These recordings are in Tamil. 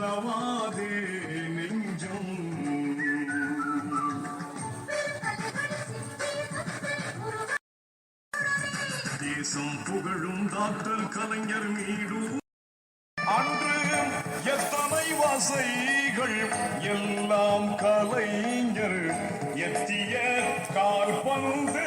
மறவாதே நெஞ்சம். தேசம் புகழும் டாக்டர் கலைஞர் மீடு அன்று எத்தனை வாசைகள் எல்லாம் கலைஞர். எத்திய கால்பந்து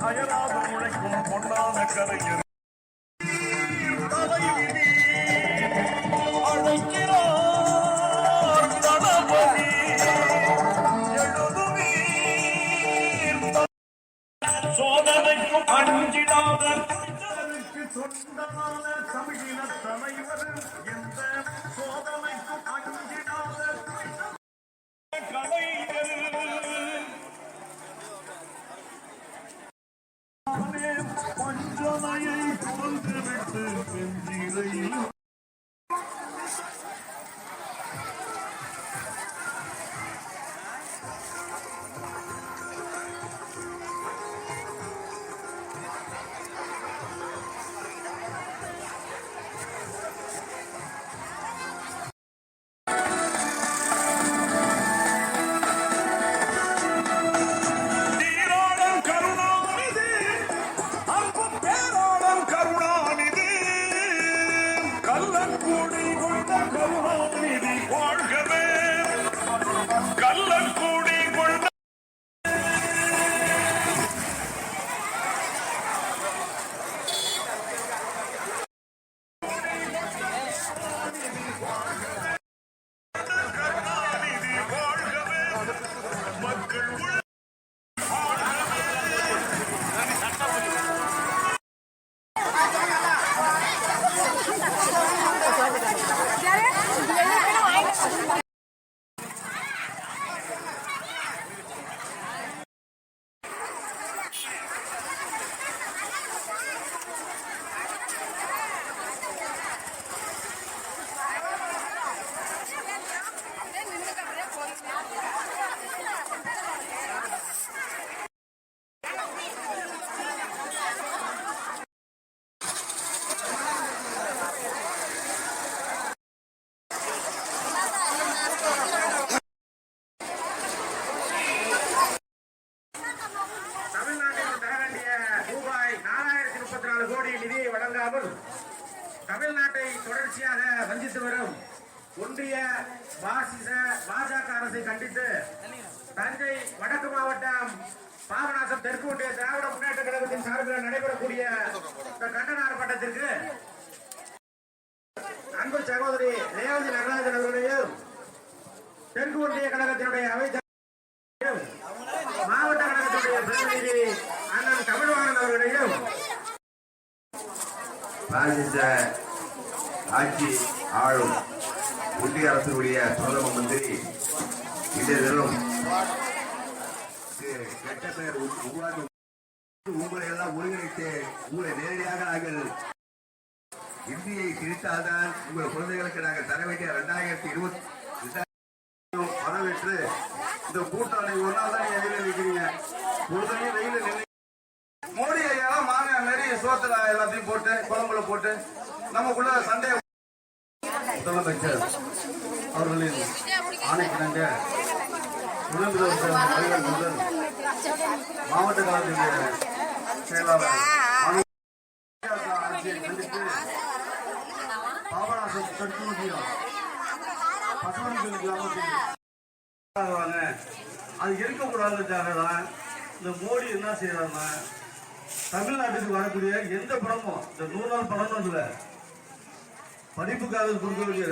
அயராது உழைக்கும் பொன்னான கலைஞர் சோதனைக்கும் அஞ்சிடாத. சொந்தமான துறந்துவிட்டு தொடர்ச்சியாக வஞ்சித்து வரும் ஒன்றிய பாசிச பாஜக அரசை கண்டித்து தஞ்சை வடக்கு மாவட்டம் பாபநாசம் தெற்கு ஒன்றிய திராவிட முன்னேற்ற கழகத்தின் சார்பில் நடைபெறக்கூடிய இந்த கண்டன ஆர்ப்பாட்டத்திற்கு அன்பு சகோதரி ரேவதி நடராஜன் அவர்களையும் தெற்கு ஒன்றிய கழகத்தினுடைய அவைத் மாவட்ட கழகத்தினுடைய பிரதிநிதி அண்ணன் தமிழ்வாணன் அவர்களையும். பாசிச ஆட்சி ஆளும் ஒன்றிய அரசுடைய பிரதம மந்திரி இன்றைய தினம் கெட்ட பெயர் உருவாக்க உங்களை எல்லாம் ஒருங்கிணைத்து உங்களை நேரடியாக நாங்கள் இந்தியை திணித்தால்தான் உங்கள் குழந்தைகளுக்கு நாங்கள் தர வேண்டிய ரெண்டாயிரத்தி இருபத்தி வரவேற்று இந்த கூட்டாளி ஒரு நாள் தான் எதிரில் நிற்கிறீங்க பொழுதையும் வெயில் நின்று மோடி ஐயா மாங்க நிறைய சோத்துல எல்லாத்தையும் போட்டு குழம்புல போட்டு நமக்குள்ள சண்டை முதலமைச்சர் அவர்களின் ஆணைக்கிணங்க முதல் முதல் மாவட்ட கழகத்தினுடைய செயலாளர் ஆட்சியை கண்டித்து பாபநாசம் பசுமன் கிராமத்தில் அது இருக்கக்கூடாதுக்காக தான் இந்த மோடி என்ன செய்யறாருன்னா தமிழ்நாட்டுக்கு வரக்கூடிய எந்த படமும் இந்த நூறு நாள் படம் படிப்புக்காக கொடுக்க வேண்டிய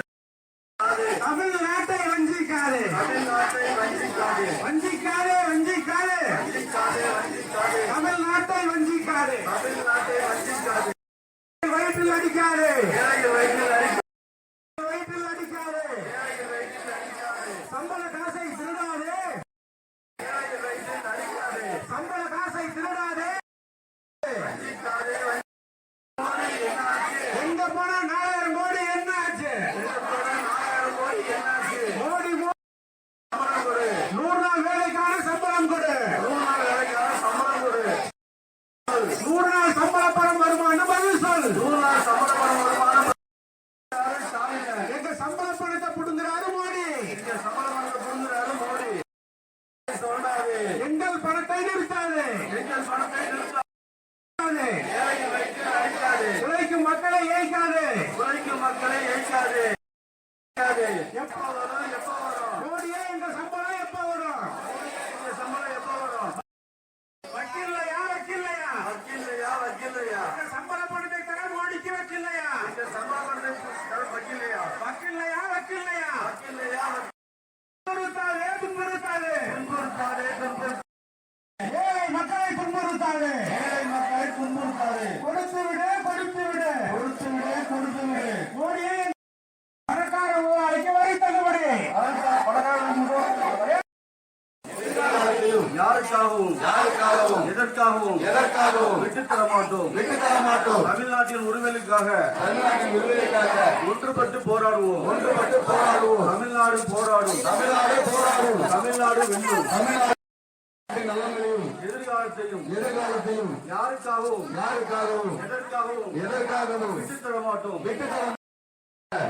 யாருக்காகவும் யாருக்காகவும் எதற்காகவும் எதற்காகவும் விட்டுத் தர மாட்டோம். விட்டுத் தர மாட்டோம். தமிழ்நாட்டின் உரிமைகளுக்காக தமிழ்நாட்டின் விடுதலைக்காக ஒன்றுபட்டு போராடுவோம். ஒன்றுபட்டு போராடுவோம். தமிழ்நாடு போராடும். தமிழ்நாடு போராடும். தமிழ்நாடு வெல்லும். தமிழ்நாடு எதிர்காலத்தையும் எதிர்காலத்தையும் யாருக்காகவும் யாருக்காகவும் எதற்காகவும் எதற்காகவும் விட்டுத் தர மாட்டோம். விட்டுத் தர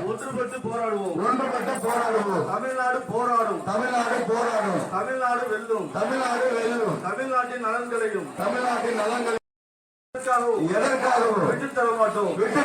ஒன்றுபட்டு போராடுவோம். ஒன்றுபட்டு போராடுவோம். தமிழ்நாடு போராடும். தமிழ்நாடு போராடும். தமிழ்நாடு வெல்லும். தமிழ்நாடு வெல்லும். தமிழ்நாட்டின் நலன்களையும் தமிழ்நாட்டின் நலன்களை எதற்காகவும் எதற்காகவும் விட்டுத் தர மாட்டோம் விட்டு